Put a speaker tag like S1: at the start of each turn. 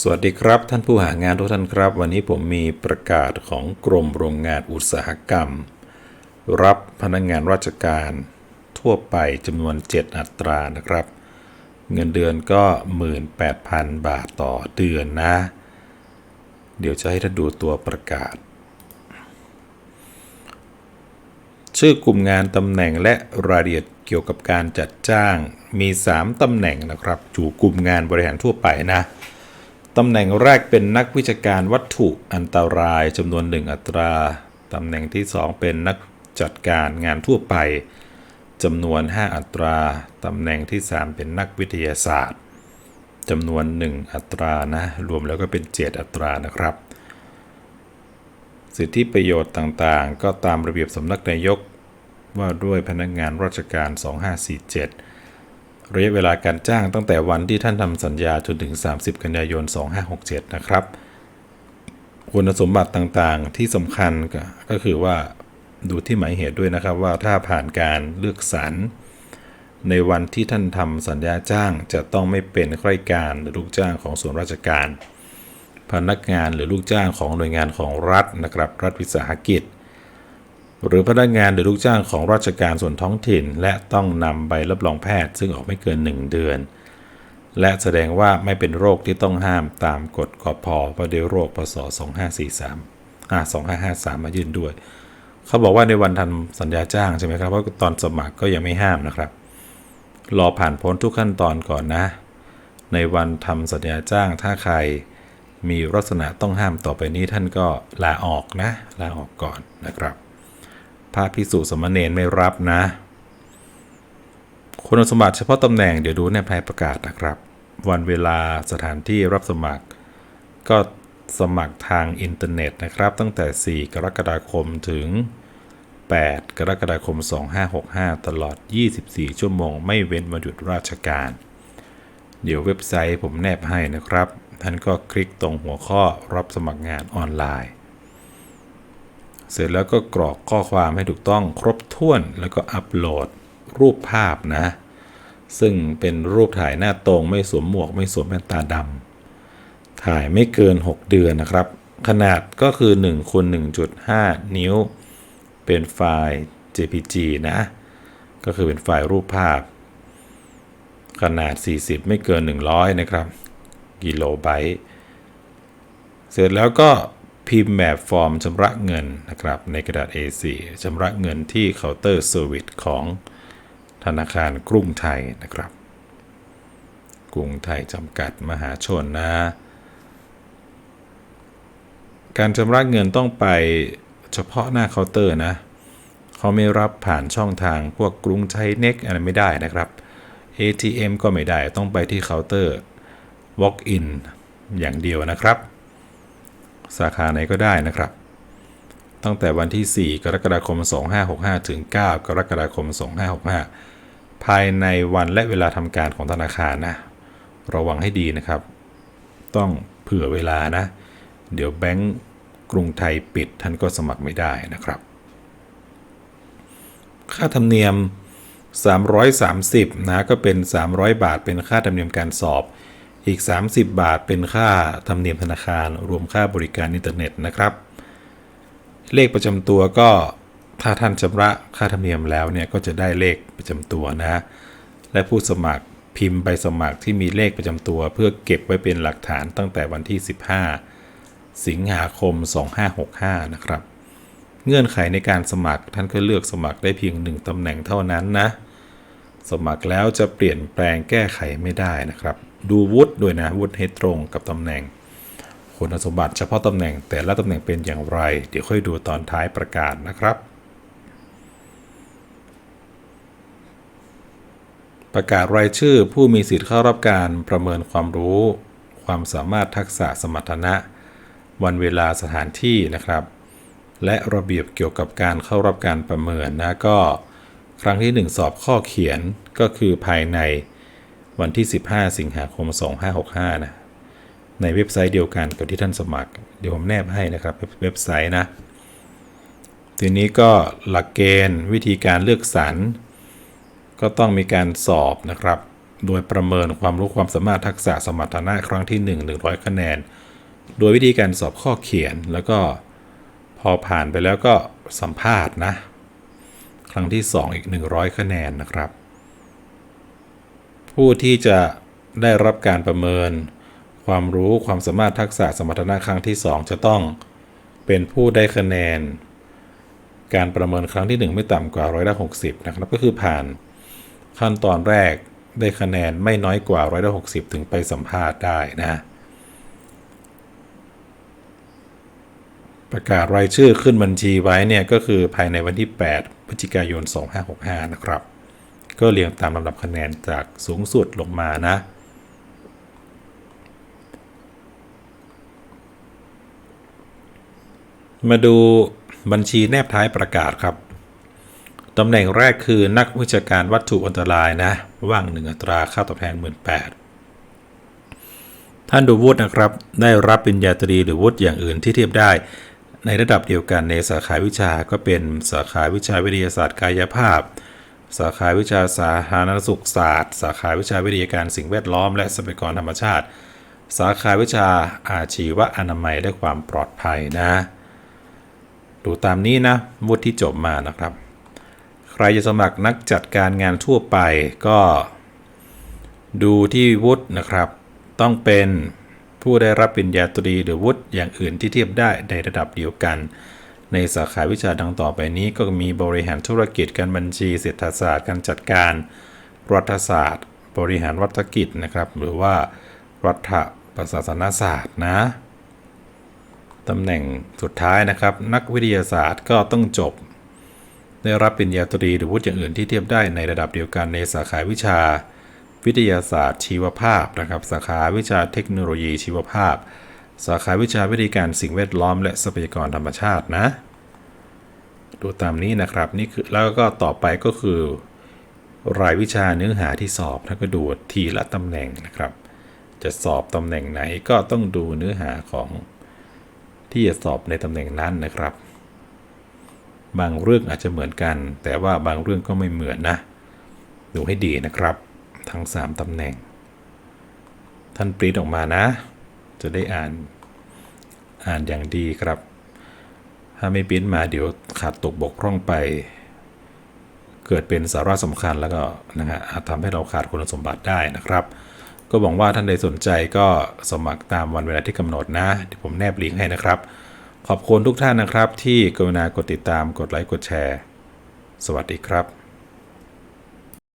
S1: สวัสดีครับ ท่านผู้หางานทุกท่านครับ วันนี้ผมมีประกาศของกรมโรงงานอุตสาหกรรม รับพนักงานราชการทั่วไปจำนวน 7 อัตรานะครับ เงินเดือนก็ 18,000 บาทต่อเดือนนะ เดี๋ยวจะให้ท่านดูตัวประกาศ ชื่อกลุ่มงานตำแหน่งและรายละเอียดเกี่ยวกับการจัดจ้างมี 3ตำแหน่งนะครับอยู่กลุ่มงานบริหารทั่วไปนะ ตำแหน่งแรกเป็นนักวิชาการวัตถุอันตรายจำนวนหนึ่งอัตรา ตำแหน่งที่ 2 เป็นนักจัดการงานทั่วไปจำนวน 5 อัตรา ตำแหน่งที่ 3 เป็นนักวิทยาศาสตร์จำนวน 1 อัตรานะ รวมแล้วก็เป็น 7 อัตรานะครับ สิทธิประโยชน์ต่างๆ ก็ตามระเบียบสำนักนายกว่าด้วยพนักงานราชการ 2547 ระยะเวลาการจ้างตั้งแต่วันที่ท่านทำสัญญาจนถึง 30 กันยายน 2567 นะครับ คุณสมบัติต่างๆที่สำคัญก็ก็คือว่าดูที่หมายเหตุด้วยนะครับว่าถ้าผ่านการเลือกสรรในวันที่ท่านทำสัญญาจ้างจะต้องไม่เป็นข้าราชการหรือลูกจ้างของส่วนราชการ พนักงานหรือลูกจ้างของหน่วยงานของรัฐนะครับ รัฐวิสาหกิจ หรือพนักงานหรือลูกจ้างของราชการส่วนท้องถิ่น และต้องนำใบรับรองแพทย์ ซึ่งออกไม่เกิน 1 เดือน และแสดงว่าไม่เป็นโรคที่ต้องห้ามตามกฎกพว่าด้วยโรคพศ2543อ่า2553 มายื่นด้วย เขาบอกว่าในวันทำสัญญาจ้างใช่ไหมครับเพราะตอนสมัครก็ยังไม่ห้ามนะครับ รอผ่านพ้นทุกขั้นตอนก่อนนะ ในวันทำสัญญาจ้างถ้าใครมีลักษณะต้องห้ามต่อไปนี้ท่านก็ลาออกนะ ลาออกก่อนนะครับ พระพิสุสมณเณรไม่รับนะ คุณสมบัติเฉพาะตำแหน่งเดี๋ยวดูในภายประกาศนะครับ วันเวลาสถานที่รับสมัคร ก็สมัครทางอินเทอร์เน็ตนะครับ ตั้งแต่ 4 กรกฎาคมถึง 8 กรกฎาคม 2565 ตลอด 24 ชั่วโมง ไม่เว้นวันหยุดราชการ เดี๋ยวเว็บไซต์ผมแนบให้นะครับ ท่านก็คลิกตรงหัวข้อรับสมัครงานออนไลน์ เสร็จแล้วก็กรอกข้อความให้ถูกต้องครบถ้วนแล้วก็อัปโหลดรูปภาพนะ ซึ่งเป็นรูปถ่ายหน้าตรงไม่สวมหมวกไม่สวมแว่นตาดำถ่ายไม่เกิน 6 เดือนนะครับ ขนาดก็คือ1คูณ1.5 นิ้ว เป็นไฟล์ JPG นะ ก็คือเป็นไฟล์รูปภาพ ขนาด 40 ไม่เกิน 100 นะครับ กิโลไบต์ เสร็จแล้วก็ พิมพ์แบบฟอร์มชำระเงินนะครับในกระดาษ A4 ชำระเงินที่เคาน์เตอร์เซอร์วิสของธนาคารกรุงไทยนะครับ กรุงไทยจำกัดมหาชนนะ การชำระเงินต้องไปเฉพาะหน้าเคาน์เตอร์นะ เขาไม่รับผ่านช่องทางพวกกรุงไทยเน็กอะไรไม่ได้นะครับ ATM ก็ไม่ได้ต้องไปที่เคาน์เตอร์ Walk in อย่างเดียวนะครับ สาขาไหนก็ได้นะครับ ตั้งแต่วันที่ 4 กรกฎาคม 2565 ถึง 9 กรกฎาคม 2565 ภายในวันและเวลาทำการของธนาคารนะ ระวังให้ดีนะครับ ต้องเผื่อเวลานะ เดี๋ยวแบงก์กรุงไทยปิดท่านก็สมัครไม่ได้นะครับ ค่าธรรมเนียม 330 นะ ก็เป็น 300 บาทเป็นค่าธรรมเนียมการสอบ อีก 30 บาทเป็นค่าธรรมเนียมธนาคาร รวมค่าบริการอินเทอร์เน็ตนะครับ เลขประจำตัวก็ถ้าท่านชำระค่าธรรมเนียมแล้วเนี่ยก็จะได้เลขประจำตัวนะ และผู้สมัครพิมพ์ใบสมัครที่มีเลขประจำตัว เพื่อเก็บไว้เป็นหลักฐานตั้งแต่วันที่ 15 สิงหาคม 2565 นะครับ เงื่อนไขในการสมัครท่านก็เลือกสมัครได้เพียงหนึ่งตำแหน่งเท่านั้นนะ สมัครแล้วจะเปลี่ยนแปลงแก้ไขไม่ได้นะครับ ดูวุฒิด้วยนะวุฒิให้ตรงกับตำแหน่ง คุณสมบัติเฉพาะตำแหน่งแต่ละตำแหน่งเป็นอย่างไร เดี๋ยวค่อยดูตอนท้ายประกาศนะครับ ประกาศรายชื่อผู้มีสิทธิ์เข้ารับการประเมินความรู้ ความสามารถทักษะสมรรถนะ วันเวลาสถานที่นะครับ และระเบียบเกี่ยวกับการเข้ารับการประเมินนะก็ครั้งที่ 1 สอบข้อเขียนก็คือภายใน วันที่ 15 สิงหาคม 2565 นะ ในเว็บไซต์เดียวกันกับที่ท่านสมัคร เดี๋ยวผมแนบให้นะครับเว็บไซต์นะ ทีนี้ก็หลักเกณฑ์วิธีการเลือกสรรก็ต้องมีการสอบนะครับ โดยประเมินความรู้ความสามารถทักษะสมรรถนะครั้งที่ 1 100 คะแนน โดยวิธีการสอบข้อเขียนแล้วก็พอผ่านไปแล้วก็สัมภาษณ์นะ ครั้งที่ 2 อีก 100 คะแนนนะครับ ผู้ที่จะได้รับการประเมิน ความรู้ความสามารถทักษะสมรรถนะครั้งที่ 2 จะต้องเป็นผู้ได้คะแนน การประเมินครั้งที่ 1 ไม่ต่ำกว่าร้อยละ60นะครับก็คือผ่านขั้นตอนแรกได้คะแนนไม่น้อยกว่าร้อยละ60ถึงไปสัมภาษณ์ได้นะประกาศรายชื่อขึ้นบัญชีไว้เนี่ยก็คือภายในวันที่ 8 พฤศจิกายน 2565 นะครับ ก็เรียงตามลำดับคะแนนจากสูงสุดลงมานะมาดูบัญชีแนบท้ายประกาศครับ ตำแหน่งแรกคือนักวิชาการวัตถุอันตรายนะ ว่างหนึ่งอัตราค่าตอบแทน 18,000 ท่านดูวุฒินะครับ ได้รับปริญญาตรีหรือวุฒิอย่างอื่นที่เทียบได้ ในระดับเดียวกันในสาขาวิชาก็เป็นสาขาวิชาวิทยาศาสตร์กายภาพ สาขาวิชาสาธารณสุขศาสตร์ สาขาวิชาวิทยาการสิ่งแวดล้อม และทรัพยากรธรรมชาติ สาขาวิชาอาชีวอนามัยและความปลอดภัยนะดูตามนี้นะวุฒิที่จบมานะครับ ใครจะสมัครนักจัดการงานทั่วไปก็ ดูที่วุฒินะครับ ต้องเป็นผู้ได้รับปริญญาตรีหรือวุฒิอย่างอื่นที่เทียบได้ในระดับเดียวกัน ในสาขาวิชาดังต่อไปนี้ก็มีบริหารธุรกิจการบัญชีเศรษฐศาสตร์การจัดการ รัฐศาสตร์ บริหารวัฒกิจนะครับ หรือว่ารัฐประศาสนศาสตร์นะตำแหน่งสุดท้ายนะครับ นักวิทยาศาสตร์ก็ต้องจบ ได้รับปริญญาตรีหรือวุฒิอย่างอื่นที่เทียบได้ในระดับเดียวกันในสาขาวิชา วิทยาศาสตร์ชีวภาพนะครับ สาขาวิชาเทคโนโลยีชีวภาพ สาขาวิชาวิธีการสิ่งแวดล้อมและทรัพยากรธรรมชาตินะ ดูตามนี้นะครับนี่คือแล้วก็ต่อไปก็คือ รายวิชาเนื้อหาที่สอบท่าก็ดูทีละตำแหน่งนะครับ จะสอบตำแหน่งไหนก็ต้องดูเนื้อหาของที่จะสอบในตำแหน่งนั้นนะครับ บางเรื่องอาจจะเหมือนกัน แต่ว่าบางเรื่องก็ไม่เหมือนนะ ดูให้ดีนะครับ ทั้ง 3ตำแหน่ง ท่านปริ้นออกมานะ จะได้อ่านอ่านอย่างดีครับ ถ้าไม่ปิ้นมาเดี๋ยวขาดตกบกพร่องไป เกิดเป็นสาระสำคัญแล้วก็นะฮะอาจทำให้เราขาดคุณสมบัติได้นะครับ ก็หวังว่าท่านใดสนใจก็สมัครตามวันเวลาที่กำหนดนะเดี๋ยวผมแนบลิงก์ให้นะครับ ขอบคุณทุกท่านนะครับ ที่กรุณากดติดตามกดไลค์กดแชร์ สวัสดีครับ